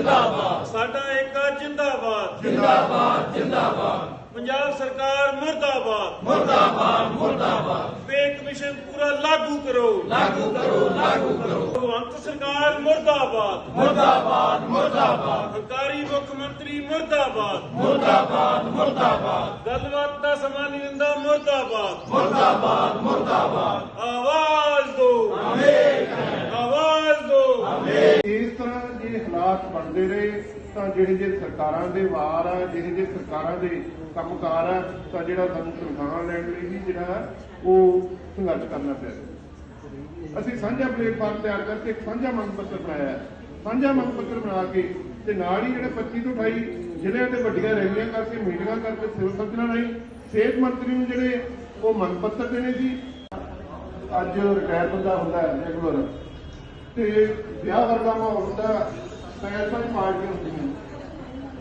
ਜਿੰਦਾਬਾਦ। ਸਾਡਾ ਏਕਾ ਜਿੰਦਾਬਾਦ। ਜਿੰਦਾਬਾਦ ਜਿੰਦਾਬਾਦ। ਪੰਜਾਬ ਸਰਕਾਰ ਮੁਰਦਾਬਾਦ। ਮੁਰਦਾਬਾਦ ਮੁਰਦਾਬਾਦ। ਪੇ ਕਮਿਸ਼ਨ ਪੂਰਾ ਲਾਗੂ ਕਰੋ। ਲਾਗੂ ਕਰੋ ਲਾਗੂ ਕਰੋ। ਭਗਵੰਤ ਸਰਕਾਰ ਮੁਰਦਾਬਾਦ। ਮੁਰਦਾਬਾਦ ਮੁਰਦਾਬਾਦ। ਹੰਕਾਰੀ ਮੁੱਖ ਮੰਤਰੀ ਮੁਰਦਾਬਾਦ। ਮੁਰਦਾਬਾਦ ਮੁਰਦਾਬਾਦ। ਗੱਲਬਾਤ ਦਾ ਸਮਾਂ ਨਹੀਂ ਦਿੰਦਾ ਮੁਰਦਾਬਾਦ। ਮੁਰਦਾਬਾਦ ਮੁਰਦਾਬਾਦ। ਆਵਾਜ਼ ਦਿਓ ਆਵਾਜ਼ ਦਿਓ ਇਸ ਤਰ੍ਹਾਂ ਜੇ ਹਾਲਾਤ ਬਣਦੇ ਰਹੇ ਤਾਂ ਜਿਹੜੇ ਜੇ ਸਰਕਾਰਾਂ ਦੇ ਵਾਰ ਆ, ਜਿਹੜੇ ਜੇ ਸਰਕਾਰਾਂ ਦੇ ਕੰਮਕਾਰ ਆ, ਤਾਂ ਜਿਹੜਾ ਸਾਨੂੰ ਤਨਖਾਹਾਂ ਲੈਣ ਲਈ ਵੀ ਜਿਹੜਾ ਉਹ ਸੰਘਰਸ਼ ਕਰਨਾ ਪਿਆ ਅਸੀਂ ਸਾਂਝਾ ਪਲੇਟਫਾਰਮ ਤਿਆਰ ਕਰਕੇ ਇੱਕ ਸਾਂਝਾ ਮੰਗ ਪੱਤਰ ਬਣਾਇਆ ਸਾਂਝਾ ਮੰਗ ਪੱਤਰ ਬਣਾ ਕੇ ਤੇ ਨਾਲ ਹੀ ਜਿਹੜੇ 25 ਤੋਂ 28 ਜ਼ਿਲ੍ਹਿਆਂ ਤੇ ਵੱਡੀਆਂ ਰੈਲੀਆਂ ਕਰਕੇ, ਮੀਟਿੰਗਾਂ ਕਰਕੇ, ਸਿਵਲ ਸਰਜਨਾਂ ਰਾਹੀਂ ਸਿਹਤ ਮੰਤਰੀ ਨੂੰ ਜਿਹੜੇ ਉਹ ਮੰਗ ਪੱਤਰ ਦੇਣੇ ਸੀ। ਅੱਜ ਰਿਟਾਇਰ ਬੰਦਾ ਹੁੰਦਾ ਹੈ, ਰੈਗੂਲਰ। ਤੇ ਵਿਆਹ ਵਰਗਾ ਮਾਹੌਲ ਹੁੰਦਾ। ਦੀ ਪਾਰਟੀਆਂ ਹੁੰਦੀਆਂ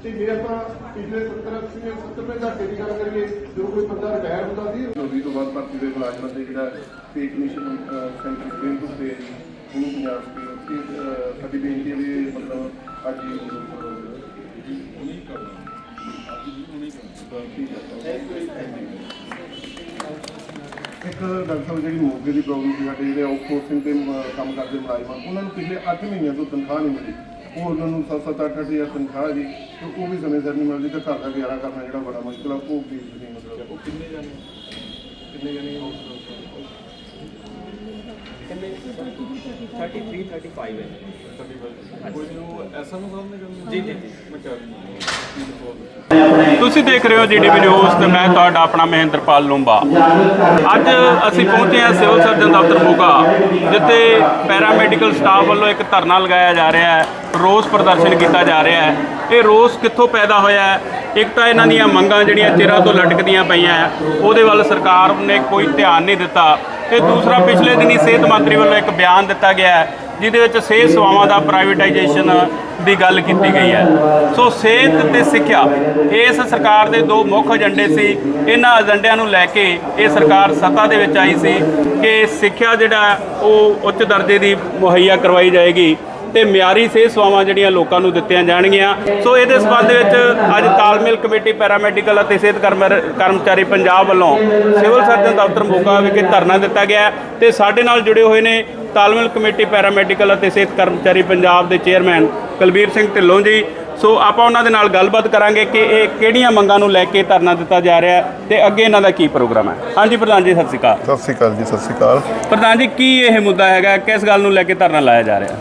ਤੇ ਜੇ ਆਪਾਂ ਪਿਛਲੇ 70 80 ਦੇ 70 ਦੇ ਘਾਟੇ ਦੀ ਗੱਲ ਕਰੀਏ ਜਦੋਂ ਕੋਈ ਬੰਦਾ ਰਿਟਾਇਰ ਹੁੰਦਾ ਸੀ ਨੌਕਰੀ ਤੋਂ ਬਾਅਦ ਭਰਤੀ ਦੇ ਮੁਲਾਜ਼ਮਾਂ ਦੇ ਜਿਹੜਾ ਪੇ ਕਮਿਸ਼ਨ ਸੈਂਟਰ ਗ੍ਰੀਨ ਤੋਂ ਤੇ ਉਹਨੂੰ ਪੰਜਾਬ ਦੀ ਤੇ ਸਾਡੀ ਬੇਨਤੀ ਵੀ ਮਤਲਬ ਅੱਜ ਹੀ ਨਹੀਂ ਕਰਨਾ ਇੱਕ ਡਾਕਟਰ ਸਾਹਿਬ ਜਿਹੜੀ ਮੋਗੇ ਦੀ ਪ੍ਰੋਬਲਮ ਸੀ ਸਾਡੇ ਜਿਹੜੇ ਆਊਟਸੋਰਸਿੰਗ ਤੇ ਕੰਮ ਕਰਦੇ ਮੁਲਾਜ਼ਮਾਂ ਉਹਨਾਂ ਨੂੰ ਪਿਛਲੇ 8 ਮਹੀਨਿਆਂ ਤੋਂ ਤਨਖਾਹ ਨਹੀਂ ਮਿਲੀ। ਉਹ ਉਹਨਾਂ ਨੂੰ 7-7 8 ਹਜ਼ਾਰ ਤਨਖਾਹ ਜੀ, ਤੇ ਉਹ ਵੀ ਸਮੇਂ ਸਿਰ ਨਹੀਂ ਮਿਲਦੀ ਤੇ ਘਰ ਦਾ ਗੁਜ਼ਾਰਾ ਕਰਨਾ ਜਿਹੜਾ ਬੜਾ ਮੁਸ਼ਕਲ ਆ, ਉਹ ਵੀ ਨਹੀਂ ਮਤਲਬ ਉਹ ਕਿੰਨੇ ਜਾਣੇ ਕਿੰਨੇ ਜਾਣੇ ਕਿੰਨੇ 33 35 ਹੈ। ਕੋਈ ਨੂੰ ਐਸਾ ਨੂੰ ਸਾਹਮਣੇ ਕਰਨਾ ਜੀ ਜੀ ਜੀ। ਮੈਂ ਕਰ ਦਿੰਦਾ ਤੁਸੀਂ ਦੇਖ ਰਹੇ ਹੋ ਜੀਡੀਪੀ ਨਿਊਜ਼ ਤੇ ਮੈਂ ਤੁਹਾਡਾ ਆਪਣਾ ਮਹਿੰਦਰਪਾਲ ਲੂੰਬਾ। ਅੱਜ ਅਸੀਂ ਪਹੁੰਚੇ ਹਾਂ ਸਿਵਲ ਸਰਜਨ ਦਫ਼ਤਰ ਮੋਗਾ ਜਿੱਥੇ ਪੈਰਾਮੈਡੀਕਲ ਸਟਾਫ ਵੱਲੋਂ ਇੱਕ ਧਰਨਾ ਲਗਾਇਆ ਜਾ ਰਿਹਾ ਹੈ ਰੋਸ ਪ੍ਰਦਰਸ਼ਨ ਕੀਤਾ ਜਾ ਰਿਹਾ ਹੈ। ਇਹ ਰੋਸ ਕਿੱਥੋਂ ਪੈਦਾ ਹੋਇਆ ਹੈ? ਇੱਕ ਤਾਂ ਇਹਨਾਂ ਦੀਆਂ ਮੰਗਾਂ ਜਿਹੜੀਆਂ ਚਿਰਾਂ ਤੋਂ ਲਟਕਦੀਆਂ ਪਈਆਂ ਉਹਦੇ ਵੱਲ ਸਰਕਾਰ ਨੇ ਕੋਈ ਧਿਆਨ ਨਹੀਂ ਦਿੱਤਾ। ਤੇ ਦੂਸਰਾ ਪਿਛਲੇ ਦਿਨੀ ਸਿਹਤ ਮੰਤਰੀ ਵੱਲੋਂ ਇੱਕ ਬਿਆਨ ਦਿੱਤਾ ਗਿਆ ਹੈ, ਜਿਹਦੇ ਵਿੱਚ ਸਿਹਤ ਸੇਵਾਵਾਂ ਦਾ ਪ੍ਰਾਈਵੇਟਾਈਜੇਸ਼ਨ ਦੀ ਗੱਲ ਕੀਤੀ ਗਈ ਹੈ। ਸੋ ਸਿਹਤ ਤੇ ਸਿੱਖਿਆ, ਇਸ ਸਰਕਾਰ ਦੇ ਦੋ ਮੁੱਖ ਏਜੰਡੇ ਸੀ। ਇਹਨਾਂ ਏਜੰਡਿਆਂ ਨੂੰ ਲੈ ਕੇ ਇਹ ਸਰਕਾਰ ਸੱਤਾ ਦੇ ਵਿੱਚ ਆਈ ਸੀ ਕਿ ਸਿੱਖਿਆ ਜਿਹੜਾ ਉਹ ਉੱਚ ਦਰਜੇ ਦੀ ਮੁਹੱਈਆ ਕਰਵਾਈ ਜਾਏਗੀ। ਤੇ ਮਿਆਰੀ ਸਿਹਤ ਸੇਵਾਵਾਂ ਜਿਹੜੀਆਂ ਲੋਕਾਂ ਨੂੰ ਦਿੱਤੀਆਂ ਜਾਣਗੀਆਂ। ਸੋ ਇਹਦੇ ਸਬੰਧ ਵਿੱਚ ਅੱਜ ਤਾਲਮੇਲ ਕਮੇਟੀ ਪੈਰਾਮੈਡੀਕਲ ਅਤੇ ਸਿਹਤ ਕਰਮਚਾਰੀ ਪੰਜਾਬ ਵੱਲੋਂ ਸਿਵਲ ਸਰਜਨ ਦਫ਼ਤਰ ਮੋਗਾ ਵਿਖੇ ਧਰਨਾ ਦਿੱਤਾ ਗਿਆ ਤੇ ਸਾਡੇ ਨਾਲ ਜੁੜੇ ਹੋਏ ਨੇ ਤਾਲਮੇਲ ਕਮੇਟੀ ਪੈਰਾਮੈਡੀਕਲ ਅਤੇ ਸਿਹਤ ਕਰਮਚਾਰੀ ਪੰਜਾਬ ਦੇ ਚੇਅਰਮੈਨ ਕੁਲਬੀਰ ਸਿੰਘ ਢਿੱਲੋਂ ਜੀ। ਸੋ ਆਪਾਂ ਉਹਨਾਂ ਦੇ ਨਾਲ ਗੱਲਬਾਤ ਕਰਾਂਗੇ ਕਿ ਇਹ ਕਿਹੜੀਆਂ ਮੰਗਾਂ ਨੂੰ ਲੈ ਕੇ ਧਰਨਾ ਦਿੱਤਾ ਜਾ ਰਿਹਾ ਤੇ ਅੱਗੇ ਇਹਨਾਂ ਦਾ ਕੀ ਪ੍ਰੋਗਰਾਮ ਹੈ। ਹਾਂਜੀ ਪ੍ਰਧਾਨ ਜੀ ਸਤਿ ਸ਼੍ਰੀ ਅਕਾਲ। ਸਤਿ ਸ਼੍ਰੀ ਅਕਾਲ ਜੀ ਸਤਿ ਸ਼੍ਰੀ ਅਕਾਲ। ਪ੍ਰਧਾਨ ਜੀ ਕੀ ਇਹ ਮੁੱਦਾ ਹੈਗਾ? ਕਿਸ ਗੱਲ ਨੂੰ ਲੈ ਕੇ ਧਰਨਾ ਲਾਇਆ ਜਾ ਰਿਹਾ?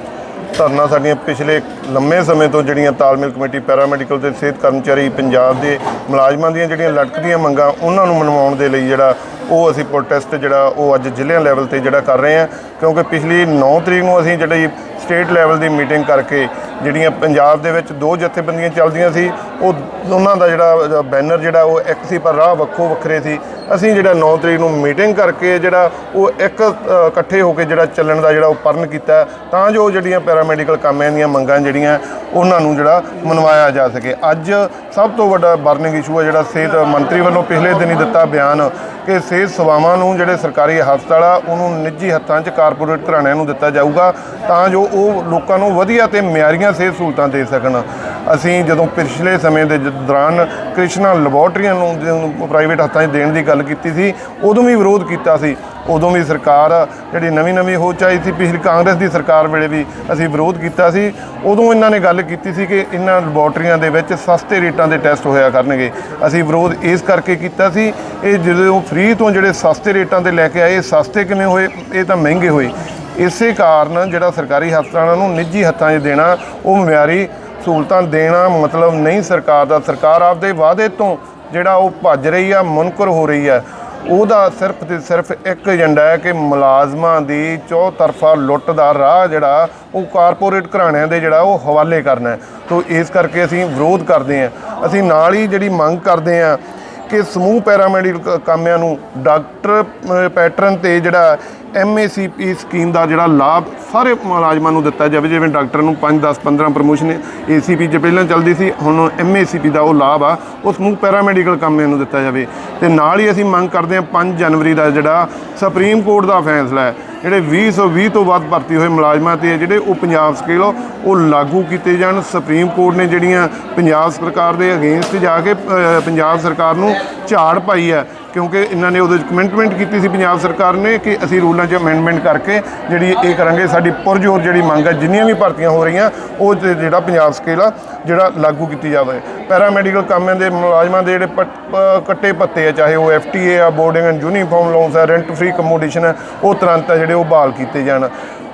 ਧਰਨਾ ਸਾਡੀਆਂ ਪਿਛਲੇ ਲੰਮੇ ਸਮੇਂ ਤੋਂ ਜਿਹੜੀਆਂ ਤਾਲਮੇਲ ਕਮੇਟੀ ਪੈਰਾਮੈਡੀਕਲ ਤੇ ਸਿਹਤ ਕਰਮਚਾਰੀ ਪੰਜਾਬ ਦੇ ਮੁਲਾਜ਼ਮਾਂ ਦੀਆਂ ਜਿਹੜੀਆਂ ਲਟਕਦੀਆਂ ਮੰਗਾਂ, ਉਹਨਾਂ ਨੂੰ ਮਨਵਾਉਣ ਦੇ ਲਈ ਜਿਹੜਾ ਉਹ ਅਸੀਂ ਪ੍ਰੋਟੈਸਟ ਜਿਹੜਾ ਉਹ ਅੱਜ ਜ਼ਿਲ੍ਹਿਆਂ ਲੈਵਲ ਤੇ ਜਿਹੜਾ ਕਰ ਰਹੇ ਹਾਂ। ਕਿਉਂਕਿ ਪਿਛਲੀ 9 ਤਰੀਕ ਨੂੰ ਅਸੀਂ ਜਿਹੜੀ ਸਟੇਟ ਲੈਵਲ ਦੀ ਮੀਟਿੰਗ ਕਰਕੇ ਜਿਹੜੀਆਂ ਪੰਜਾਬ ਦੇ ਵਿੱਚ ਦੋ ਜਥੇਬੰਦੀਆਂ ਚੱਲਦੀਆਂ ਸੀ, ਉਹ ਉਹਨਾਂ ਦਾ ਜਿਹੜਾ ਬੈਨਰ ਜਿਹੜਾ, ਉਹ ਇੱਕ ਸੀ ਪਰ ਰਾਹ ਵੱਖੋ ਵੱਖਰੇ ਸੀ। ਅਸੀਂ ਜਿਹੜਾ 9 ਤਰੀਕ ਨੂੰ ਮੀਟਿੰਗ ਕਰਕੇ ਜਿਹੜਾ, ਉਹ ਇੱਕ ਇਕੱਠੇ ਹੋ ਕੇ ਜਿਹੜਾ ਚੱਲਣ ਦਾ ਜਿਹੜਾ ਉਹ ਪਰਨ ਕੀਤਾ, ਤਾਂ ਜੋ ਜਿਹੜੀਆਂ ਪੈਰਾਮੈਡੀਕਲ ਕਾਮਿਆਂ ਦੀਆਂ ਮੰਗਾਂ ਜਿਹੜੀਆਂ, ਉਹਨਾਂ ਨੂੰ ਜਿਹੜਾ ਮਨਵਾਇਆ ਜਾ ਸਕੇ। ਅੱਜ ਸਭ ਤੋਂ ਵੱਡਾ ਬਰਨਿੰਗ ਇਸ਼ੂ ਹੈ ਜਿਹੜਾ ਸਿਹਤ ਮੰਤਰੀ ਵੱਲੋਂ ਪਿਛਲੇ ਦਿਨ ਹੀ ਦਿੱਤਾ ਬਿਆਨ ਕਿ ਸਿਹਤ ਸੇਵਾਵਾਂ ਨੂੰ ਜਿਹੜੇ ਸਰਕਾਰੀ ਹਸਪਤਾਲ ਆ, ਉਹਨੂੰ ਨਿੱਜੀ ਹੱਥਾਂ 'ਚ ਕਾਰਪੋਰੇਟ ਘਰਾਣਿਆਂ ਨੂੰ ਦਿੱਤਾ ਜਾਊਗਾ, ਤਾਂ ਜੋ ਉਹ ਲੋਕਾਂ ਨੂੰ ਵਧੀਆ ਤੇ ਮਿਆਰੀਆਂ ਸਿਹਤ ਸਹੂਲਤਾਂ ਦੇ ਸਕਣ? ਅਸੀਂ ਜਦੋਂ ਪਿਛਲੇ ਸਮੇਂ ਦੇ ਜ- ਦੌਰਾਨ ਕ੍ਰਿਸ਼ਨਾ ਲੈਬੋਰਟਰੀਆਂ ਨੂੰ ਪ੍ਰਾਈਵੇਟ ਹੱਥਾਂ 'ਚ ਦੇਣ ਦੀ ਗੱਲ ਕੀਤੀ ਸੀ, ਉਦੋਂ ਵੀ ਵਿਰੋਧ ਕੀਤਾ ਸੀ। ਉਦੋਂ ਵੀ ਸਰਕਾਰ ਜਿਹੜੀ ਨਵੀਂ ਨਵੀਂ ਹੋ ਚਾਹੀ ਸੀ, ਪਿਛਲੀ ਕਾਂਗਰਸ ਦੀ ਸਰਕਾਰ ਵੇਲੇ ਵੀ ਅਸੀਂ ਵਿਰੋਧ ਕੀਤਾ ਸੀ। ਉਦੋਂ ਇਹਨਾਂ ਨੇ ਗੱਲ ਕੀਤੀ ਸੀ ਕਿ ਇਹਨਾਂ ਲੈਬੋਰਟਰੀਆਂ ਦੇ ਵਿੱਚ ਸਸਤੇ ਰੇਟਾਂ ਦੇ ਟੈਸਟ ਹੋਇਆ ਕਰਨਗੇ। ਅਸੀਂ ਵਿਰੋਧ ਇਸ ਕਰਕੇ ਕੀਤਾ ਸੀ, ਇਹ ਜਦੋਂ ਫ੍ਰੀ ਤੋਂ ਜਿਹੜੇ ਸਸਤੇ ਰੇਟਾਂ ਤੇ ਲੈ ਕੇ ਆਏ ਇਹ ਸਸਤੇ ਕਿਵੇਂ ਹੋਏ? ਇਹ ਤਾਂ ਮਹਿੰਗੇ ਹੋਏ। ਇਸੇ ਕਾਰਨ ਜਿਹੜਾ ਸਰਕਾਰੀ ਹਸਪਤਾਲਾਂ ਨੂੰ ਨਿੱਜੀ ਹੱਥਾਂ 'ਚ ਦੇਣਾ, ਉਹ ਮਿਆਰੀ ਸਹੂਲਤਾਂ ਦੇਣਾ ਮਤਲਬ ਨਹੀਂ ਸਰਕਾਰ ਦਾ। ਸਰਕਾਰ ਆਪਦੇ ਵਾਅਦੇ ਤੋਂ ਜਿਹੜਾ ਉਹ ਭੱਜ ਰਹੀ ਆ, ਮੁਨਕਰ ਹੋ ਰਹੀ ਆ। ਉਹਦਾ ਸਿਰਫ ਤੇ ਸਿਰਫ ਇੱਕ ਏਜੰਡਾ ਹੈ ਕਿ ਮੁਲਾਜ਼ਮਾਂ ਦੀ ਚੌਤਰਫਾ ਲੁੱਟ ਦਾ ਰਾਹ ਜਿਹੜਾ, ਉਹ ਕਾਰਪੋਰੇਟ ਘਰਾਣਿਆਂ ਦੇ ਜਿਹੜਾ, ਉਹ ਹਵਾਲੇ ਕਰਨਾ ਹੈ। ਤੋਂ ਇਸ ਕਰਕੇ ਅਸੀਂ ਵਿਰੋਧ ਕਰਦੇ ਹਾਂ। ਅਸੀਂ ਨਾਲ ਹੀ ਜਿਹੜੀ ਮੰਗ ਕਰਦੇ ਹਾਂ ਕਿ ਸਮੂਹ ਪੈਰਾਮੈਡੀਕਲ ਕਾਮਿਆਂ ਨੂੰ ਡਾਕਟਰ ਪੈਟਰਨ ਤੇ ਜਿਹੜਾ ਐਮਏਸੀਪੀ ਸਕੀਮ ਦਾ ਜਿਹੜਾ ਲਾਭ ਸਾਰੇ ਮੁਲਾਜ਼ਮਾਂ ਨੂੰ ਦਿੱਤਾ ਜਾਵੇ, ਜਿਵੇਂ ਡਾਕਟਰ ਨੂੰ 5 10 15 ਪ੍ਰਮੋਸ਼ਨ ਏਸੀਪੀ 'ਚ ਪਹਿਲਾਂ ਚੱਲਦੀ ਸੀ, ਹੁਣ ਐਮਏਸੀਪੀ ਦਾ ਉਹ ਲਾਭ ਆ, ਉਸ ਨੂੰ ਪੈਰਾਮੈਡੀਕਲ ਕਾਮਿਆਂ ਨੂੰ ਦਿੱਤਾ ਜਾਵੇ। ਤੇ ਨਾਲ ਹੀ ਅਸੀਂ ਮੰਗ ਕਰਦੇ ਹਾਂ 5 ਜਨਵਰੀ ਦਾ ਜਿਹੜਾ ਸੁਪਰੀਮ ਕੋਰਟ ਦਾ ਫੈਸਲਾ ਹੈ, ਜਿਹੜੇ 2020 ਤੋਂ ਵੱਧ ਭਰਤੀ ਹੋਏ ਮੁਲਾਜ਼ਮਾਂ ਤੇ ਹੈ ਜਿਹੜੇ ਉਹ ਪੰਜਾਬ ਸਕੇਲ ਉਹ ਲਾਗੂ ਕੀਤੇ ਜਾਣ। ਸੁਪਰੀਮ ਕੋਰਟ ਨੇ ਜਿਹੜੀਆਂ ਪੰਜਾਬ ਸਰਕਾਰ ਦੇ ਅਗੇਂਸਟ ਜਾ ਕੇ ਪੰਜਾਬ ਸਰਕਾਰ ਨੂੰ ਝਾੜ ਪਾਈ ਹੈ, ਕਿਉਂਕਿ ਇਹਨਾਂ ਨੇ ਉਹਦੇ ਵਿੱਚ ਕਮਿਟਮੈਂਟ ਕੀਤੀ ਸੀ ਪੰਜਾਬ ਸਰਕਾਰ ਨੇ ਕਿ ਅਸੀਂ ਰੂਲਾਂ 'ਚ ਅਮੈਂਡਮੈਂਟ ਕਰਕੇ ਜਿਹੜੀ ਇਹ ਕਰਾਂਗੇ, ਸਾਡੀ ਪੁਰਜੋਰ ਜਿਹੜੀ ਮੰਗ ਹੈ, ਜਿੰਨੀਆਂ ਵੀ ਭਰਤੀਆਂ ਹੋ ਰਹੀਆਂ, ਉਹ ਤੇ ਜਿਹੜਾ ਪੰਜਾਬ ਸਕੇਲ ਆ, ਜਿਹੜਾ ਲਾਗੂ ਕੀਤੀ ਜਾਵੇ। ਪੈਰਾ ਮੈਡੀਕਲ ਕਾਮਿਆਂ ਦੇ ਮੁਲਾਜ਼ਮਾਂ ਦੇ ਜਿਹੜੇ ਪੱਟ- ਕੱਟੇ ਪੱਤੇ ਆ, ਚਾਹੇ ਉਹ ਐਫਟੀਏ ਆ ਬੋਰਡਿੰਗ ਐਂਡ ਯੂਨੀਫਾਰਮ ਲੋਨਸ ਆ ਰੈਂਟ ਫ੍ਰੀ ਕਮੋਡੇਸ਼ਨ ਹੈ ਉਹ ਤੁਰੰਤ ਆ ਜਿਹੜੇ ਉਹ ਬਹਾਲ ਕੀਤੇ ਜਾਣ।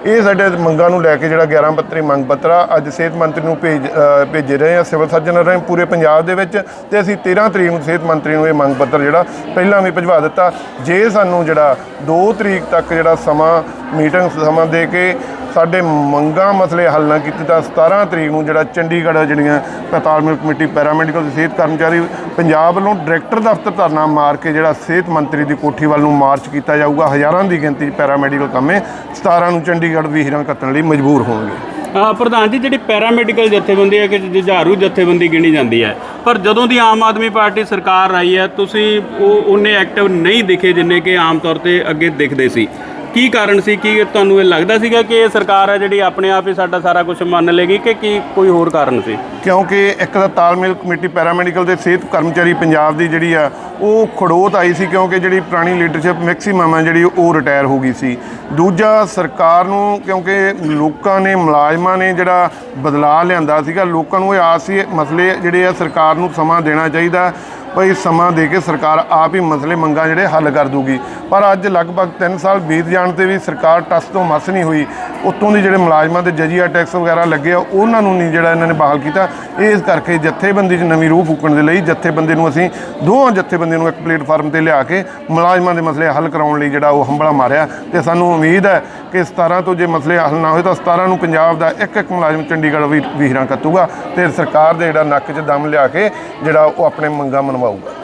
ਇਹ ਸਾਡੇ ਮੰਗਾਂ ਨੂੰ ਲੈ ਕੇ ਜਿਹੜਾ 11 ਪੱਤਰੀ ਮੰਗ ਪੱਤਰ ਆ, ਅੱਜ ਸਿਹਤ ਮੰਤਰੀ ਨੂੰ ਭੇਜ ਭੇਜੇ ਰਹੇ ਆ, ਸਿਵਲ ਸਰਜਨ ਰਹੇ ਪੂਰੇ ਪੰਜਾਬ ਦੇ ਵਿੱਚ ਤੇ ਅਸੀਂ 13 ਤਰੀਕ ਨੂੰ ਸਿਹਤ ਮੰਤਰੀ ਨੂੰ ਇਹ ਮੰਗ ਪੱਤਰ ਜਿਹੜਾ ਪਹਿਲਾਂ ਵੀ ਭਿਜਵਾ ਦਿੱਤਾ। ਜੇ ਸਾਨੂੰ ਜਿਹੜਾ 2 ਤਰੀਕ ਤੱਕ ਜਿਹੜਾ ਸਮਾਂ ਮੀਟਿੰਗ ਸਮਾਂ ਦੇ ਕੇ ਸਾਡੇ ਮੰਗਾਂ ਮਸਲੇ ਹੱਲ ਨਾ ਕੀਤੇ ਤਾਂ 17 ਤਰੀਕ ਨੂੰ ਜਿਹੜਾ ਚੰਡੀਗੜ੍ਹ ਜਿਹੜੀਆਂ ਤਾਲਮੇਲ ਕਮੇਟੀ ਪੈਰਾਮੈਡੀਕਲ ਤੇ ਸਿਹਤ ਕਰਮਚਾਰੀ ਪੰਜਾਬ ਵੱਲੋਂ ਡਾਇਰੈਕਟਰ ਦਫ਼ਤਰ ਧਰਨਾ ਮਾਰ ਕੇ ਜਿਹੜਾ ਸਿਹਤ ਮੰਤਰੀ ਦੀ ਕੋਠੀ ਵੱਲ ਨੂੰ ਮਾਰਚ ਕੀਤਾ ਜਾਊਗਾ। ਹਜ਼ਾਰਾਂ ਦੀ ਗਿਣਤੀ 'ਚ ਪੈਰਾਮੈਡੀਕਲ ਕੰਮੇ 17 ਨੂੰ ਚੰਡੀਗੜ੍ਹ ਵੀਰਾਂ ਕੱਤਣ ਲਈ ਮਜਬੂਰ ਹੋਣਗੇ। ਪ੍ਰਧਾਨ ਜੀ, ਜਿਹੜੀ ਪੈਰਾਮੈਡੀਕਲ ਜਥੇਬੰਦੀ ਹੈ ਕਿ ਜੁਝਾਰੂ ਜਥੇਬੰਦੀ ਗਿਣੀ ਜਾਂਦੀ ਹੈ। ਪਰ ਜਦੋਂ ਦੀ ਆਮ ਆਦਮੀ ਪਾਰਟੀ ਸਰਕਾਰ ਆਈ ਹੈ, ਤੁਸੀਂ ਉਹ ਉਹਨੇ ਐਕਟਿਵ ਨਹੀਂ ਦਿਖੇ ਜਿੰਨੇ ਕਿ ਆਮ ਤੌਰ ਤੇ ਅੱਗੇ ਦਿਖਦੇ ਸੀ। ਕੀ ਕਾਰਨ ਸੀ? ਕੀ ਤੁਹਾਨੂੰ ਇਹ ਲੱਗਦਾ ਸੀਗਾ ਕਿ ਇਹ ਸਰਕਾਰ ਹੈ ਜਿਹੜੀ ਆਪਣੇ ਆਪ ਹੀ ਸਾਡਾ ਸਾਰਾ ਕੁਝ ਮੰਨ ਲੇਗੀ ਕਿ ਕੀ ਕੋਈ ਹੋਰ ਕਾਰਨ ਸੀ? ਕਿਉਂਕਿ ਇੱਕ ਤਾਂ ਤਾਲਮੇਲ ਕਮੇਟੀ ਪੈਰਾਮੈਡੀਕਲ ਦੇ ਸਿਹਤ ਕਰਮਚਾਰੀ ਪੰਜਾਬ ਦੀ ਜਿਹੜੀ ਆ, ਉਹ ਖੜੋਤ ਆਈ ਸੀ ਕਿਉਂਕਿ ਜਿਹੜੀ ਪੁਰਾਣੀ ਲੀਡਰਸ਼ਿਪ ਮੈਕਸਿਮਮ ਹੈ ਜਿਹੜੀ ਉਹ ਰਿਟਾਇਰ ਹੋ ਗਈ ਸੀ। ਦੂਜਾ ਸਰਕਾਰ ਨੂੰ ਕਿਉਂਕਿ ਲੋਕਾਂ ਨੇ, ਮੁਲਾਜ਼ਮਾਂ ਨੇ ਜਿਹੜਾ ਬਦਲਾਅ ਲਿਆਂਦਾ ਸੀਗਾ, ਲੋਕਾਂ ਨੂੰ ਇਹ ਆਸ ਸੀ ਮਸਲੇ ਜਿਹੜੇ ਆ ਸਰਕਾਰ ਨੂੰ ਸਮਾਂ ਦੇਣਾ ਚਾਹੀਦਾ। ਭਈ ਸਮਾਂ ਦੇ ਕੇ ਸਰਕਾਰ ਆਪ ਹੀ ਮਸਲੇ ਮੰਗਾਂ ਜਿਹੜੇ ਹੱਲ ਕਰ ਦੂਗੀ। ਪਰ ਅੱਜ ਲਗਭਗ 3 ਸਾਲ ਬੀਤ ਜਾਣ ਤੇ ਵੀ ਸਰਕਾਰ ਟਸ ਤੋਂ ਮਸ ਨਹੀਂ ਹੋਈ। ਉਤੋਂ ਦੇ ਜਿਹੜੇ ਮੁਲਾਜ਼ਮਾਂ ਤੇ ਜਜੀਆ ਟੈਕਸ ਵਗੈਰਾ ਲੱਗੇ ਆ, ਉਹਨਾਂ ਨੂੰ ਨਹੀਂ ਜਿਹੜਾ ਇਹਨਾਂ ਨੇ ਬਹਾਲ ਕੀਤਾ। ਇਸ ਕਰਕੇ ਜਥੇਬੰਦੀ 'ਚ ਨਵੀਂ ਰੂਹ ਫੂਕਣ ਦੇ ਲਈ ਜਥੇਬੰਦੀ ਨੂੰ ਅਸੀਂ ਦੋਹਾਂ ਜਥੇਬੰਦੀਆਂ ਨੂੰ ਇੱਕ ਪਲੇਟਫਾਰਮ ਤੇ ਲਿਆ ਕੇ ਮੁਲਾਜ਼ਮਾਂ ਦੇ ਮਸਲੇ ਹੱਲ ਕਰਾਉਣ ਲਈ ਜਿਹੜਾ ਉਹ ਹੰਬਲਾ ਮਾਰਿਆ। ਤੇ ਸਾਨੂੰ ਉਮੀਦ ਹੈ ਕਿ 17 ਤੋਂ ਜੇ ਮਸਲੇ ਹੱਲ ਨਾ ਹੋਏ ਤਾਂ 17 ਨੂੰ ਪੰਜਾਬ ਦਾ ਇੱਕ ਇੱਕ ਮੁਲਾਜ਼ਮ ਚੰਡੀਗੜ੍ਹ ਵੀ ਵੀਹਰਾਂ ਕੱਤੂਗਾ। ਤੇ ਸਰਕਾਰ ਦੇ ਜਿਹੜਾ ਨੱਕ 'ਚ ਦਮ ਲਿਆ ਕੇ ਜਿਹੜਾ ਉਹ ਆਪਣੇ ਮੰਗਾਂ ਮਨਵਾ ਮਨਵਾਊਗਾ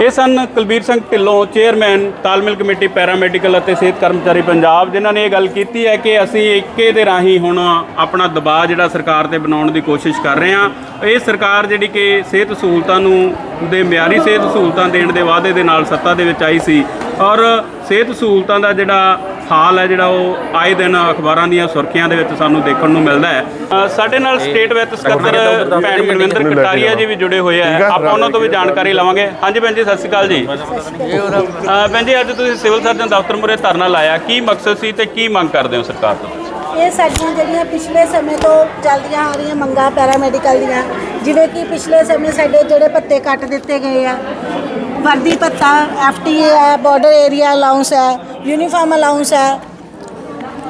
ਇਹ ਸਨ ਕੁਲਬੀਰ ਸਿੰਘ ਢਿੱਲੋਂ ਚੇਅਰਮੈਨ ਤਾਲਮੇਲ ਕਮੇਟੀ ਪੈਰਾਮੈਡੀਕਲ ਅਤੇ ਸਿਹਤ ਕਰਮਚਾਰੀ ਪੰਜਾਬ, ਜਿਨ੍ਹਾਂ ਨੇ ਇਹ ਗੱਲ ਕੀਤੀ ਹੈ ਕਿ ਅਸੀਂ ਇੱਕੇ ਦੇ ਰਾਹੀਂ ਹੁਣ ਆਪਣਾ ਦਬਾਅ ਜਿਹੜਾ ਸਰਕਾਰ ਤੇ ਬਣਾਉਣ ਦੀ ਕੋਸ਼ਿਸ਼ ਕਰ ਰਹੇ ਹਾਂ। ਇਹ ਸਰਕਾਰ ਜਿਹੜੀ ਕਿ ਸਿਹਤ ਸਹੂਲਤਾਂ ਨੂੰ, ਦੇ ਮਿਆਰੀ ਸਿਹਤ ਸਹੂਲਤਾਂ ਦੇਣ ਦੇ ਵਾਅਦੇ ਦੇ ਨਾਲ ਸੱਤਾ ਦੇ ਵਿੱਚ ਆਈ ਸੀ। ਔਰ ਸਿਹਤ ਸਹੂਲਤਾਂ ਦਾ ਜਿਹੜਾ ਹਾਲ ਹੈ ਜਿਹੜਾ ਉਹ ਆਏ ਦਿਨ ਅਖਬਾਰਾਂ ਦੀਆਂ ਸੁਰਖੀਆਂ ਦੇ ਵਿੱਚ ਸਾਨੂੰ ਦੇਖਣ ਨੂੰ ਮਿਲਦਾ ਹੈ। ਸਾਡੇ ਨਾਲ ਸਟੇਟ ਵਿੱਚ ਸਕੱਤਰ ਭੈਣ ਮਨਵਿੰਦਰ ਕਟਾਰੀਆ ਜੀ ਵੀ ਜੁੜੇ ਹੋਏ ਆ? ਆਪਾਂ ਉਹਨਾਂ ਤੋਂ ਵੀ ਜਾਣਕਾਰੀ ਲਵਾਂਗੇ। ਹਾਂਜੀ ਭੈਣ ਜੀ ਸਤਿ ਸ਼੍ਰੀ ਅਕਾਲ ਜੀ। ਭੈਣ ਜੀ ਅੱਜ ਤੁਸੀਂ ਸਿਵਲ ਸਰਜਨ ਦਫ਼ਤਰ ਮੁਰੇ ਧਰਨਾ ਲਾਇਆ। ਕੀ ਮਕਸਦ ਸੀ ਤੇ ਕੀ ਮੰਗ ਕਰਦੇ ਹੋ ਸਰਕਾਰ ਤੋਂ ਇਹ ਸਾਡੀਆਂ ਜਿਹੜੀਆਂ ਪਿਛਲੇ ਸਮੇਂ ਤੋਂ ਚੱਲਦੀਆਂ ਆ ਰਹੀਆਂ ਮੰਗਾਂ ਪੈਰਾਮੈਡੀਕਲ ਦੀਆਂ ਜਿਵੇਂ ਕਿ ਪਿਛਲੇ ਸਮੇਂ ਸਾਡੇ ਜਿਹੜੇ ਭੱਤੇ ਕੱਟ ਦਿੱਤੇ ਗਏ ਆ ਵਰਦੀ ਭੱਤਾ, ਐਫਟੀਏ ਹੈ ਬਾਰਡਰ ਏਰੀਆ ਅਲਾਉਂਸ ਹੈ ਯੂਨੀਫਾਰਮ ਅਲਾਉਂਸ ਹੈ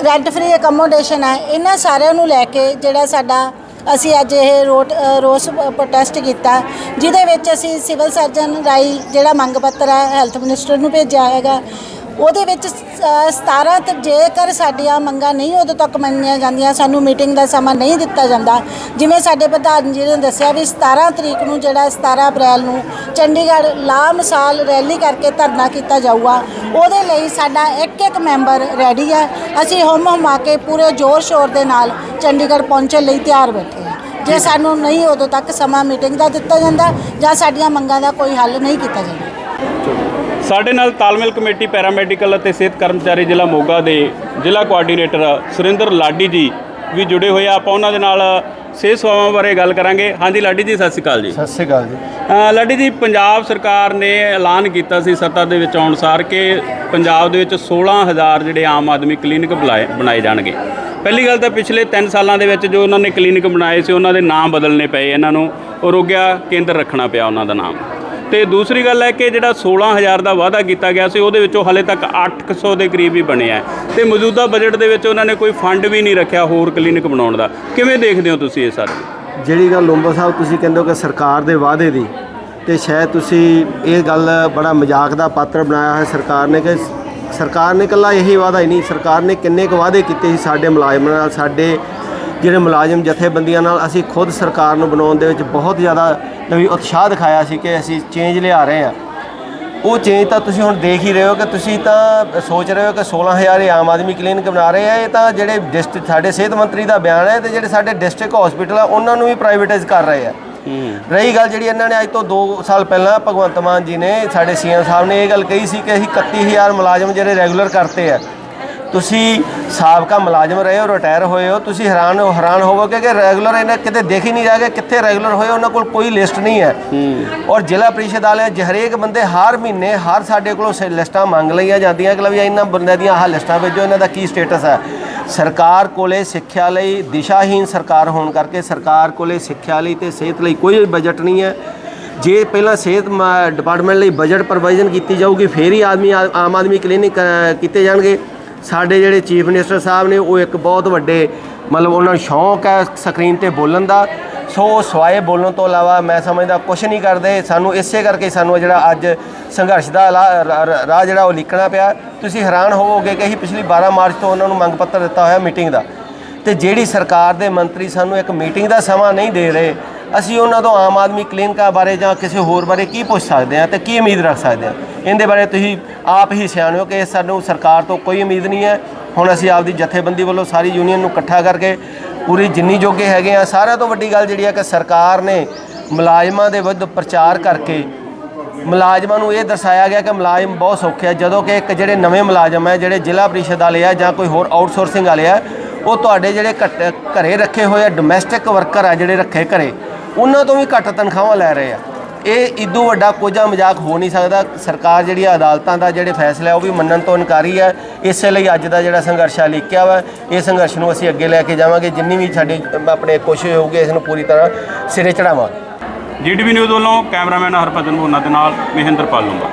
ਰੈਂਟ ਫ੍ਰੀ ਅਕਮੋਡੇਸ਼ਨ ਹੈ, ਇਹਨਾਂ ਸਾਰਿਆਂ ਨੂੰ ਲੈ ਕੇ ਜਿਹੜਾ ਸਾਡਾ ਅਸੀਂ ਅੱਜ ਇਹ ਰੋਟ ਰੋਸ ਪ੍ਰੋਟੈਸਟ ਕੀਤਾ, ਜਿਹਦੇ ਵਿੱਚ ਅਸੀਂ ਸਿਵਲ ਸਰਜਨ ਰਾਈ ਜਿਹੜਾ ਮੰਗ ਪੱਤਰ ਹੈ ਹੈਲਥ ਮਿਨਿਸਟਰ ਨੂੰ ਭੇਜਿਆ ਹੈਗਾ। ਉਹਦੇ ਵਿੱਚ ਸ- 17 ਤੇ ਜੇਕਰ ਸਾਡੀਆਂ ਮੰਗਾਂ ਨਹੀਂ ਉਦੋਂ ਤੱਕ ਮੰਨੀਆਂ ਜਾਂਦੀਆਂ, ਸਾਨੂੰ ਮੀਟਿੰਗ ਦਾ ਸਮਾਂ ਨਹੀਂ ਦਿੱਤਾ ਜਾਂਦਾ। ਜਿਵੇਂ ਸਾਡੇ ਪ੍ਰਧਾਨ ਜੀ ਨੇ ਦੱਸਿਆ ਵੀ 17 ਤਰੀਕ ਨੂੰ ਜਿਹੜਾ 17 ਅਪ੍ਰੈਲ ਨੂੰ ਚੰਡੀਗੜ੍ਹ ਲਾ ਮਿਸਾਲ ਰੈਲੀ ਕਰਕੇ ਧਰਨਾ ਕੀਤਾ ਜਾਊਗਾ। ਉਹਦੇ ਲਈ ਸਾਡਾ ਇੱਕ ਇੱਕ ਮੈਂਬਰ ਰੈਡੀ ਹੈ। ਅਸੀਂ ਹੁਮ ਹੁਮਾ ਕੇ ਪੂਰੇ ਜ਼ੋਰ ਸ਼ੋਰ ਦੇ ਨਾਲ ਚੰਡੀਗੜ੍ਹ ਪਹੁੰਚਣ ਲਈ ਤਿਆਰ ਬੈਠੇ ਹਾਂ। ਜੇ ਸਾਨੂੰ ਨਹੀਂ ਉਦੋਂ ਤੱਕ ਸਮਾਂ ਮੀਟਿੰਗ ਦਾ ਦਿੱਤਾ ਜਾਂਦਾ ਜਾਂ ਸਾਡੀਆਂ ਮੰਗਾਂ ਦਾ ਕੋਈ ਹੱਲ ਨਹੀਂ ਕੀਤਾ ਜਾਂਦਾ। ਸਾਡੇ ਨਾਲ ਤਾਲਮੇਲ ਕਮੇਟੀ ਪੈਰਾਮੈਡੀਕਲ ਅਤੇ ਸਿਹਤ ਕਰਮਚਾਰੀ ਜ਼ਿਲ੍ਹਾ ਮੋਗਾ ਦੇ ਜ਼ਿਲ੍ਹਾ ਕੋਆਰਡੀਨੇਟਰ ਸੁਰਿੰਦਰ ਲਾਡੀ ਜੀ ਵੀ ਜੁੜੇ ਹੋਏ ਆ। ਆਪਾਂ ਉਹਨਾਂ ਦੇ ਨਾਲ ਸਿਹਤ ਸੇਵਾਵਾਂ ਬਾਰੇ ਗੱਲ ਕਰਾਂਗੇ। ਹਾਂਜੀ ਲਾਡੀ ਜੀ ਸਤਿ ਸ਼੍ਰੀ ਅਕਾਲ ਜੀ। ਸਤਿ ਸ਼੍ਰੀ ਅਕਾਲ ਜੀ। ਲਾਡੀ ਜੀ ਪੰਜਾਬ ਸਰਕਾਰ ਨੇ ਐਲਾਨ ਕੀਤਾ ਸੀ ਸੱਤਾ ਦੇ ਵਿੱਚ ਆਉਣ ਸਾਰ ਕਿ ਪੰਜਾਬ ਦੇ ਵਿੱਚ 16000 ਜਿਹੜੇ ਆਮ ਆਦਮੀ ਕਲੀਨਿਕ ਬਣਾਏ ਜਾਣਗੇ। ਪਹਿਲੀ ਗੱਲ ਤਾਂ ਪਿਛਲੇ 3 ਸਾਲਾਂ ਦੇ ਵਿੱਚ ਜੋ ਉਹਨਾਂ ਨੇ ਕਲੀਨਿਕ ਬਣਾਏ ਸੀ ਉਹਨਾਂ ਦੇ ਨਾਮ ਬਦਲਨੇ ਪਏ ਇਹਨਾਂ ਨੂੰ। ਆਰੋਗਿਆ ਕੇਂਦਰ ਰੱਖਣਾ ਪਿਆ ਉਹਨਾਂ ਦਾ ਨਾਮ। ਤੇ ਦੂਸਰੀ ਗੱਲ ਹੈ ਕਿ ਜਿਹੜਾ 16000 ਦਾ ਵਾਅਦਾ ਕੀਤਾ ਗਿਆ ਸੀ, ਉਹਦੇ ਵਿੱਚੋਂ ਹਲੇ ਤੱਕ 800 ਦੇ ਕਰੀਬ ਹੀ ਬਣਿਆ ਹੈ ਤੇ ਮੌਜੂਦਾ ਬਜਟ ਦੇ ਵਿੱਚ ਉਹਨਾਂ ਨੇ ਕੋਈ ਫੰਡ ਵੀ ਨਹੀਂ ਰੱਖਿਆ ਹੋਰ ਕਲੀਨਿਕ ਬਣਾਉਣ ਦਾ। ਕਿਵੇਂ ਦੇਖਦੇ ਹੋ ਤੁਸੀਂ ਇਹ ਸਾਰੇ? ਜਿਹੜੀ ਗੱਲ ਲੋਂਬਾ ਸਾਹਿਬ ਤੁਸੀਂ ਕਹਿੰਦੇ ਹੋ ਕਿ ਸਰਕਾਰ ਦੇ ਵਾਅਦੇ ਦੀ, ਤੇ ਸ਼ਾਇਦ ਤੁਸੀਂ ਇਹ ਗੱਲ ਬੜਾ ਮਜ਼ਾਕ ਦਾ ਪਾਤਰ ਬਣਾਇਆ ਹੈ। ਸਰਕਾਰ ਨੇ ਕਿ ਸਰਕਾਰ ਨੇ ਇਕੱਲਾ ਇਹੀ ਵਾਅਦਾ ਹੀ ਨਹੀਂ, ਸਰਕਾਰ ਨੇ ਕਿੰਨੇ ਕੁ ਵਾਅਦੇ ਕੀਤੇ ਸੀ ਸਾਡੇ ਮੁਲਾਜ਼ਮਾਂ ਨਾਲ, ਸਾਡੇ ਜਿਹੜੇ ਮੁਲਾਜ਼ਮ ਜਥੇਬੰਦੀਆਂ ਨਾਲ ਅਸੀਂ ਖੁਦ ਸਰਕਾਰ ਨੂੰ ਬਣਾਉਣ ਦੇ ਵਿੱਚ ਬਹੁਤ ਜ਼ਿਆਦਾ ਨਵੀਂ ਉਤਸ਼ਾਹ ਦਿਖਾਇਆ ਸੀ ਕਿ ਅਸੀਂ ਚੇਂਜ ਲਿਆ ਰਹੇ ਹਾਂ। ਉਹ ਚੇਂਜ ਤਾਂ ਤੁਸੀਂ ਹੁਣ ਦੇਖ ਹੀ ਰਹੇ ਹੋ ਕਿ ਤੁਸੀਂ ਤਾਂ ਸੋਚ ਰਹੇ ਹੋ ਕਿ 16000 ਇਹ ਆਮ ਆਦਮੀ ਕਲੀਨਿਕ ਬਣਾ ਰਹੇ ਆ। ਇਹ ਤਾਂ ਜਿਹੜੇ ਡਿਸਟ੍ਰਿਕਟ ਸਾਡੇ ਸਿਹਤ ਮੰਤਰੀ ਦਾ ਬਿਆਨ ਹੈ ਤੇ ਜਿਹੜੇ ਸਾਡੇ ਡਿਸਟ੍ਰਿਕਟ ਹਸਪੀਟਲ ਆ ਉਹਨਾਂ ਨੂੰ ਵੀ ਪ੍ਰਾਈਵੇਟਾਈਜ਼ ਕਰ ਰਹੇ ਆ। ਰਹੀ ਗੱਲ ਜਿਹੜੀ ਇਹਨਾਂ ਨੇ ਅੱਜ ਤੋਂ 2 ਸਾਲ ਪਹਿਲਾਂ ਭਗਵੰਤ ਮਾਨ ਜੀ ਨੇ ਸਾਡੇ ਸੀਐਮ ਸਾਹਿਬ ਨੇ ਇਹ ਗੱਲ ਕਹੀ ਸੀ ਕਿ ਅਸੀਂ 31000 ਮੁਲਾਜ਼ਮ ਜਿਹੜੇ ਰੈਗੂਲਰ ਕਰਤੇ ਆ ਤੁਸੀਂ ਸਾਬਕਾ ਮੁਲਾਜ਼ਮ ਰਹੇ ਹੋ ਰਿਟਾਇਰ ਹੋਏ ਹੋ ਤੁਸੀਂ ਹੈਰਾਨ ਹੋ ਹੈਰਾਨ ਹੋਵੋਗੇ ਕਿ ਰੈਗੂਲਰ ਇਹਨਾਂ ਕਿਤੇ ਦੇਖ ਹੀ ਨਹੀਂ ਜਾਗੇ ਕਿੱਥੇ ਰੈਗੂਲਰ ਹੋਏ ਉਹਨਾਂ ਕੋਲ ਕੋਈ ਲਿਸਟ ਨਹੀਂ ਹੈ। ਔਰ ਜ਼ਿਲ੍ਹਾ ਪ੍ਰੀਸ਼ਦ ਵਾਲੇ ਜ- ਹਰੇਕ ਬੰਦੇ ਹਰ ਮਹੀਨੇ ਹਰ ਸਾਡੇ ਕੋਲੋਂ ਸ- ਲਿਸਟਾਂ ਮੰਗ ਲਈਆਂ ਜਾਂਦੀਆਂ ਕਿ ਵੀ ਇਹਨਾਂ ਬੰਦਿਆਂ ਦੀਆਂ ਆਹ ਲਿਸਟਾਂ ਭੇਜੋ ਇਹਨਾਂ ਦਾ ਕੀ ਸਟੇਟਸ ਹੈ। ਸਰਕਾਰ ਕੋਲੇ ਸਿੱਖਿਆ ਲਈ ਦਿਸ਼ਾਹੀਨ ਸਰਕਾਰ ਹੋਣ ਕਰਕੇ ਸਰਕਾਰ ਕੋਲੇ ਸਿੱਖਿਆ ਲਈ ਤੇ ਸਿਹਤ ਲਈ ਕੋਈ ਬਜਟ ਨਹੀਂ ਹੈ। ਜੇ ਪਹਿਲਾਂ ਸਿਹਤ ਡਿਪਾਰਟਮੈਂਟ ਲਈ ਬਜਟ ਪ੍ਰੋਵਾਈਜ਼ਨ ਕੀਤੀ ਜਾਊਗੀ ਫੇਰ ਹੀ ਆਦਮੀ ਆ- ਆਮ ਆਦਮੀ ਕਲੀਨਿਕ ਕੀਤੇ ਜਾਣਗੇ। ਸਾਡੇ ਜਿਹੜੇ ਚੀਫ ਮਿਨਿਸਟਰ ਸਾਹਿਬ ਨੇ, ਉਹ ਇੱਕ ਬਹੁਤ ਵੱਡੇ, ਮਤਲਬ ਉਹਨਾਂ ਨੂੰ ਸ਼ੌਂਕ ਹੈ ਸਕਰੀਨ ਤੇ ਬੋਲਣ ਦਾ। ਸੋ ਸਵਾਏ ਬੋਲਣ ਤੋਂ ਇਲਾਵਾ ਮੈਂ ਸਮਝਦਾ ਕੁਝ ਨਹੀਂ ਕਰਦੇ। ਸਾਨੂੰ ਇਸੇ ਕਰਕੇ ਸਾਨੂੰ ਜਿਹੜਾ ਅੱਜ ਸੰਘਰਸ਼ ਦਾ ਲਾ- ਰਾਹ ਜਿਹੜਾ ਉਹ ਲਿਖਣਾ ਪਿਆ। ਤੁਸੀਂ ਹੈਰਾਨ ਹੋਵੋਗੇ ਕਿ ਅਸੀਂ ਪਿਛਲੀ 12 ਮਾਰਚ ਤੋਂ ਉਹਨਾਂ ਨੂੰ ਮੰਗ ਪੱਤਰ ਦਿੱਤਾ ਹੋਇਆ ਮੀਟਿੰਗ ਦਾ। ਤੇ ਜਿਹੜੀ ਸਰਕਾਰ ਦੇ ਮੰਤਰੀ ਸਾਨੂੰ ਇੱਕ ਮੀਟਿੰਗ ਦਾ ਸਮਾਂ ਨਹੀਂ ਦੇ ਰਹੇ ਅਸੀਂ ਉਹਨਾਂ ਤੋਂ ਆਮ ਆਦਮੀ ਕਲੀਨਿਕਾਂ ਬਾਰੇ ਜਾਂ ਕਿਸੇ ਹੋਰ ਬਾਰੇ ਕੀ ਪੁੱਛ ਸਕਦੇ ਹਾਂ ਤੇ ਕੀ ਉਮੀਦ ਰੱਖ ਸਕਦੇ ਹਾਂ? ਇਹਦੇ ਬਾਰੇ ਤੁਸੀਂ ਆਪ ਹੀ ਸਿਆਣੇ ਹੋ ਕਿ ਸਾਨੂੰ ਸਰਕਾਰ ਤੋਂ ਕੋਈ ਉਮੀਦ ਨਹੀਂ ਹੈ। ਹੁਣ ਅਸੀਂ ਆਪਦੀ ਜਥੇਬੰਦੀ ਵੱਲੋਂ ਸਾਰੀ ਯੂਨੀਅਨ ਨੂੰ ਇਕੱਠਾ ਕਰਕੇ ਪੂਰੀ ਜਿੰਨੀ ਜੋਗੇ ਹੈਗੇ ਆ ਸਾਰਿਆਂ ਤੋਂ ਵੱਡੀ ਗੱਲ ਜਿਹੜੀ ਹੈ ਕਿ ਸਰਕਾਰ ਨੇ ਮੁਲਾਜ਼ਮਾਂ ਦੇ ਵਿਰੁੱਧ ਪ੍ਰਚਾਰ ਕਰਕੇ ਮੁਲਾਜ਼ਮਾਂ ਨੂੰ ਇਹ ਦਰਸਾਇਆ ਗਿਆ ਕਿ ਮੁਲਾਜ਼ਮ ਬਹੁਤ ਸੌਖੇ ਆ, ਜਦੋਂ ਕਿ ਇੱਕ ਜਿਹੜੇ ਨਵੇਂ ਮੁਲਾਜ਼ਮ ਹੈ, ਜਿਹੜੇ ਜ਼ਿਲ੍ਹਾ ਪਰਿਸ਼ਦ ਵਾਲੇ ਆ ਜਾਂ ਕੋਈ ਹੋਰ ਆਊਟਸੋਰਸਿੰਗ ਵਾਲੇ ਆ, ਉਹ ਤੁਹਾਡੇ ਜਿਹੜੇ ਘੱਟ- ਘਰੇ ਰੱਖੇ ਹੋਏ ਆ ਡੋਮੈਸਟਿਕ ਵਰਕਰ ਆ ਜਿਹੜੇ ਰੱਖੇ ਘਰੇ ਉਹਨਾਂ ਤੋਂ ਵੀ ਘੱਟ ਤਨਖਾਹਾਂ ਲੈ ਰਹੇ ਆ। ਇਹ ਇਦੋਂ ਵੱਡਾ ਕੋਝਾ ਮਜ਼ਾਕ ਹੋ ਨਹੀਂ ਸਕਦਾ। ਸਰਕਾਰ ਜਿਹੜੀ ਆ ਅਦਾਲਤਾਂ ਦਾ ਜਿਹੜੇ ਫੈਸਲਾ ਉਹ ਵੀ ਮੰਨਣ ਤੋਂ ਇਨਕਾਰੀ ਹੈ। ਇਸੇ ਲਈ ਅੱਜ ਦਾ ਜਿਹੜਾ ਸੰਘਰਸ਼ ਆ ਲਿਖਿਆ ਵਾ। ਇਹ ਸੰਘਰਸ਼ ਨੂੰ ਅਸੀਂ ਅੱਗੇ ਲੈ ਕੇ ਜਾਵਾਂਗੇ। ਜਿੰਨੀ ਵੀ ਸਾਡੀ ਆਪਣੇ ਕੋਸ਼ਿਸ਼ ਹੋਊਗੀ, ਇਸ ਨੂੰ ਪੂਰੀ ਤਰ੍ਹਾਂ ਸਿਰੇ ਚੜਾਵਾਂਗੇ। ਜੀਟੀਵੀ ਨਿਊਜ਼ ਵੱਲੋਂ ਕੈਮਰਾਮੈਨ ਹਰਭਜਨ ਭੋਨਾ ਦੇ ਨਾਲ ਮਹਿੰਦਰਪਾਲ ਲੂੰਬਾ